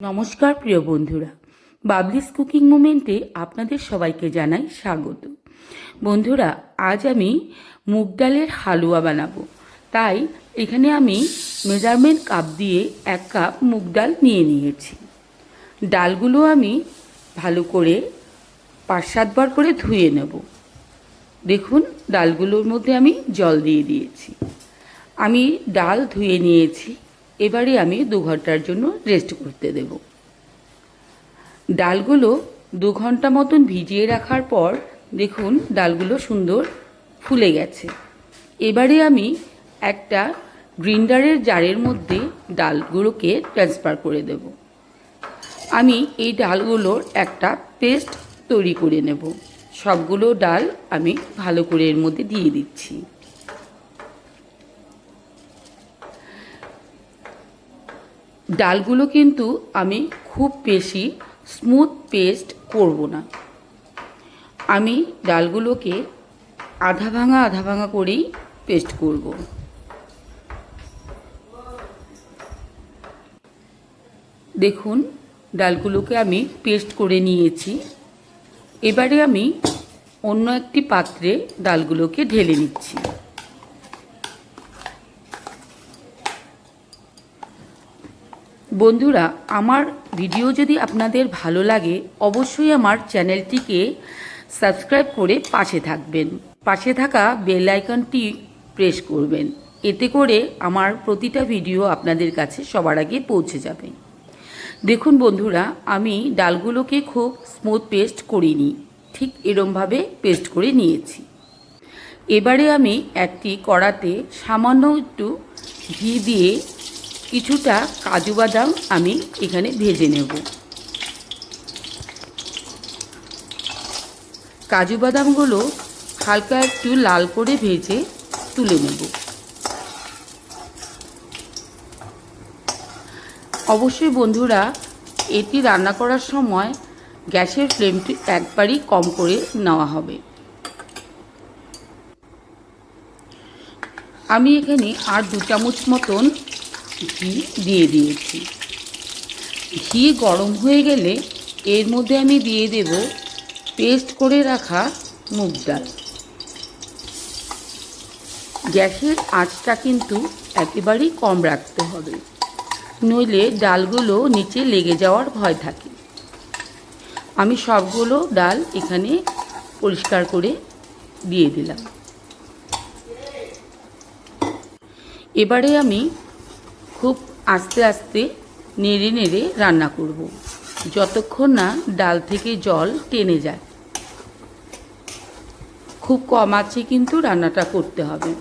নমস্কার, প্রিয় বন্ধুরা। বাবলিস কুকিং মোমেন্টে আপনাদের সবাইকে জানাই স্বাগত। বন্ধুরা, আজ আমি মুগ ডালের হালুয়া বানাবো। তাই এখানে আমি মেজারমেন্ট কাপ দিয়ে এক কাপ মুগ ডাল নিয়ে নিয়েছি। ডালগুলো আমি ভালো করে পাঁচ সাতবার করে ধুয়ে নেব। দেখুন, ডালগুলোর মধ্যে আমি জল দিয়ে দিয়েছি। আমি ডাল ধুয়ে নিয়েছি। এবারে আমি দু ঘণ্টার জন্য রেস্ট করতে দেব। ডালগুলো দু ঘণ্টা মতন ভিজিয়ে রাখার পর দেখুন ডালগুলো সুন্দর ফুলে গেছে। এবারে আমি একটা গ্রিন্ডারের জারের মধ্যে ডালগুলোকে ট্রান্সফার করে দেব। আমি এই ডালগুলোর একটা পেস্ট তৈরি করে নেব। সবগুলো ডাল আমি ভালো করে এর মধ্যে দিয়ে দিচ্ছি। ডালগুলো কিন্তু আমি খুব বেশি স্মুথ পেস্ট করব না। আমি ডালগুলোকে আধা ভাঙা আধা ভাঙা করেই পেস্ট করব। দেখুন, ডালগুলোকে আমি পেস্ট করে নিয়েছি। এবারে আমি অন্য একটি পাত্রে ডালগুলোকে ঢেলে নিচ্ছি। বন্ধুরা, আমার ভিডিও যদি আপনাদের ভালো লাগে, অবশ্যই আমার চ্যানেলটিকে সাবস্ক্রাইব করে পাশে থাকবেন। পাশে থাকা বেল আইকনটি প্রেস করবেন। এতে করে আমার প্রতিটা ভিডিও আপনাদের কাছে সবার আগে পৌঁছে যাবে। দেখুন বন্ধুরা, আমি ডালগুলোকে খুব স্মুথ পেস্ট করিনি। ঠিক এরমভাবে পেস্ট করে নিয়েছি। এবারে আমি একটি কড়াতে সামান্য একটু ঘি দিয়ে কিছুটা কাজু বাদাম আমি এখানে ভেজে নেব। কাজু বাদামগুলো হালকা একটু লাল করে ভেজে তুলে নেব। অবশ্যই বন্ধুরা, এটি রান্না করার সময় গ্যাসের ফ্লেমটি একবারই কম করে নেওয়া হবে। আমি এখানে আর দু চামচ মতন ঘি দিয়ে দিয়েছি। ঘি গরম হয়ে গেলে এর মধ্যে আমি দিয়ে দেব পেস্ট করে রাখা মুগ ডাল। গ্যাসের আঁচটা কিন্তু একেবারেই কম রাখতে হবে, নইলে ডালগুলো নিচে লেগে যাওয়ার ভয় থাকে। আমি সবগুলো ডাল এখানে পরিষ্কার করে দিয়ে দিলাম। এবারে আমি খুব আস্তে আস্তে নেড়ে নেড়ে রান্না করব। যতক্ষণ না ডাল থেকে জল টেনে যায়। খুব কম আছে কিন্তু রান্নাটা করতে হবে।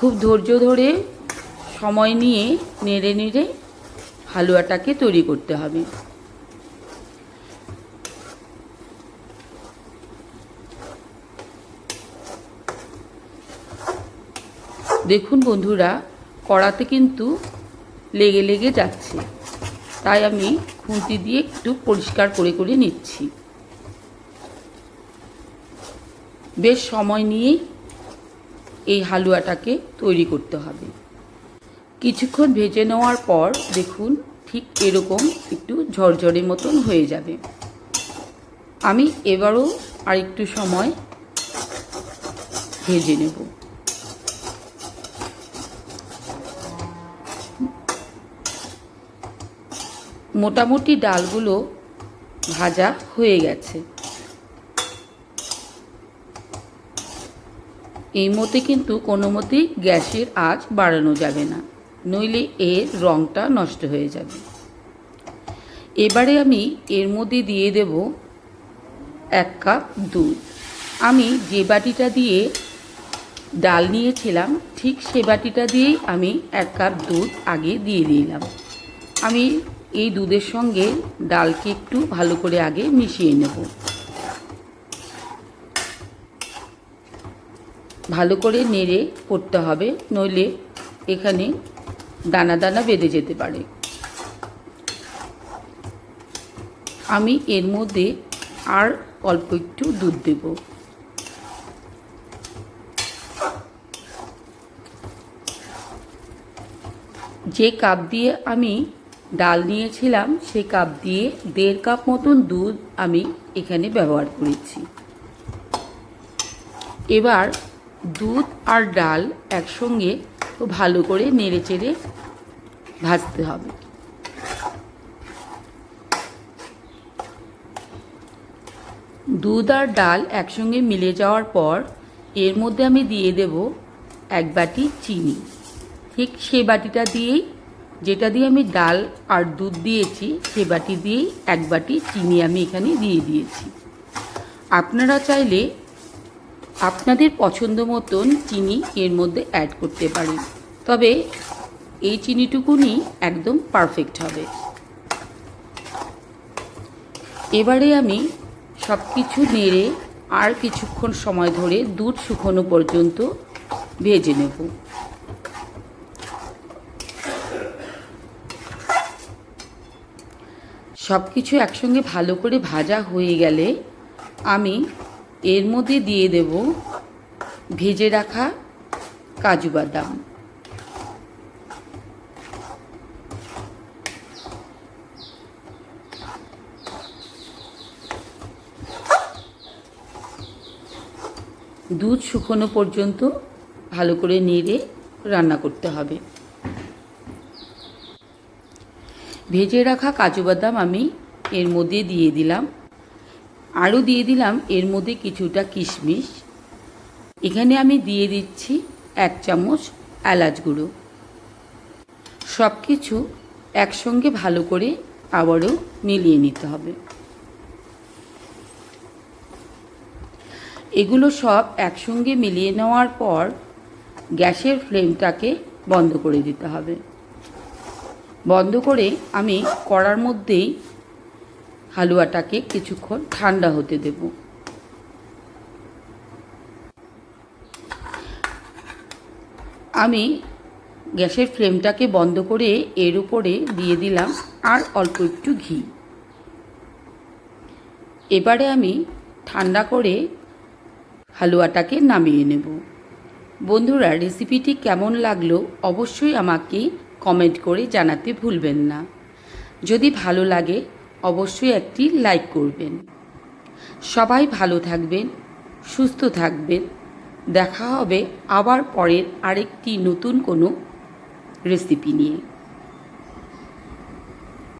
খুব ধৈর্য ধরে সময় নিয়ে নেড়ে নেড়ে হালুয়াটাকে তৈরি করতে হবে। দেখুন বন্ধুরা, কড়াতে কিন্তু লেগে লেগে যাচ্ছে। তাই আমি খুঁতি দিয়ে একটু পরিষ্কার করে করে নিচ্ছি। বেশ সময় নিয়েই এই হালুয়াটাকে তৈরি করতে হবে। কিছুক্ষণ ভেজে নেওয়ার পর দেখুন ঠিক এরকম একটু ঝরঝরে মতন হয়ে যাবে। আমি এবারও আরেকটু সময় ভেজে নেব। মোটামুটি ডালগুলো ভাজা হয়ে গেছে। এই মতে কিন্তু কোনো মতেই গ্যাসের আঁচ বাড়ানো যাবে না, নইলে এর রঙটা নষ্ট হয়ে যাবে। এবারে আমি এর মধ্যে দিয়ে দেব এক কাপ দুধ। আমি যে বাটিটা দিয়ে ডাল নিয়েছিলাম, ঠিক সে বাটিটা দিয়েই আমি এক কাপ দুধ আগে দিয়ে দিলাম। আমি এই দুধের সঙ্গে ডালকে একটু ভালো করে আগে মিশিয়ে নেব। ভালো করে নেড়ে করতে হবে, নইলে এখানে দানা দানা বেঁধে যেতে পারে। আমি এর মধ্যে আর অল্প একটু দুধ দেব। যে কাপ দিয়ে আমি ডাল নিয়েছিলাম, সেই কাপ দিয়ে দেড় কাপ মতন দুধ আমি এখানে ব্যবহার করেছি। এবার দুধ আর ডাল একসঙ্গে ভালো করে নেড়ে চেড়ে ভাজতে হবে। দুধ আর ডাল একসঙ্গে মিলে যাওয়ার পর এর মধ্যে আমি দিয়ে দেব এক বাটি চিনি। ঠিক সে বাটিটা দিয়েই যেটা দিয়ে আমি ডাল আর দুধ দিয়েছি, সে বাটি দিয়েই এক বাটি চিনি আমি এখানে দিয়ে দিয়েছি। আপনারা চাইলে আপনাদের পছন্দ মতন চিনি এর মধ্যে অ্যাড করতে পারেন। তবে এই চিনিটুকুনি একদম পারফেক্ট হবে। এবারে আমি সব কিছু নেড়ে আর কিছুক্ষণ সময় ধরে দুধ শুকনো পর্যন্ত ভেজে নেব। সব কিছু একসঙ্গে ভালো করে ভাজা হয়ে গেলে আমি এর মধ্যে দিয়ে দেব ভেজে রাখা কাজু বাদাম। দুধ শুকনো পর্যন্ত ভালো করে নেড়ে রান্না করতে হবে। ভেজে রাখা কাজু বাদাম আমি এর মধ্যে দিয়ে দিলাম। আরও দিয়ে দিলাম, এর মধ্যে কিছুটা কিশমিশ। এখানে আমি দিয়ে দিচ্ছি এক চামচ এলাচ গুঁড়ো। সব কিছু একসঙ্গে ভালো করে আবারও মিলিয়ে নিতে হবে। এগুলো সব একসঙ্গে মিলিয়ে নেওয়ার পর গ্যাসের ফ্লেমটাকে বন্ধ করে দিতে হবে। বন্ধ করে আমি কড়ার মধ্যেই হালুয়াটাকে কিছুক্ষণ ঠান্ডা হতে দেব। আমি গ্যাসের ফ্লেমটাকে বন্ধ করে এর উপরে দিয়ে দিলাম আর অল্প একটু ঘি। এবারে আমি ঠান্ডা করে হালুয়াটাকে নামিয়ে নেব। বন্ধুরা, রেসিপিটি কেমন লাগল অবশ্যই আমাকে কমেন্ট করে জানাতে ভুলবেন না। যদি ভালো লাগে, অবশ্যই একটি লাইক করবেন। সবাই ভালো থাকবেন, সুস্থ থাকবেন। দেখা হবে আবার পরের আরেকটি নতুন কোনো রেসিপি নিয়ে।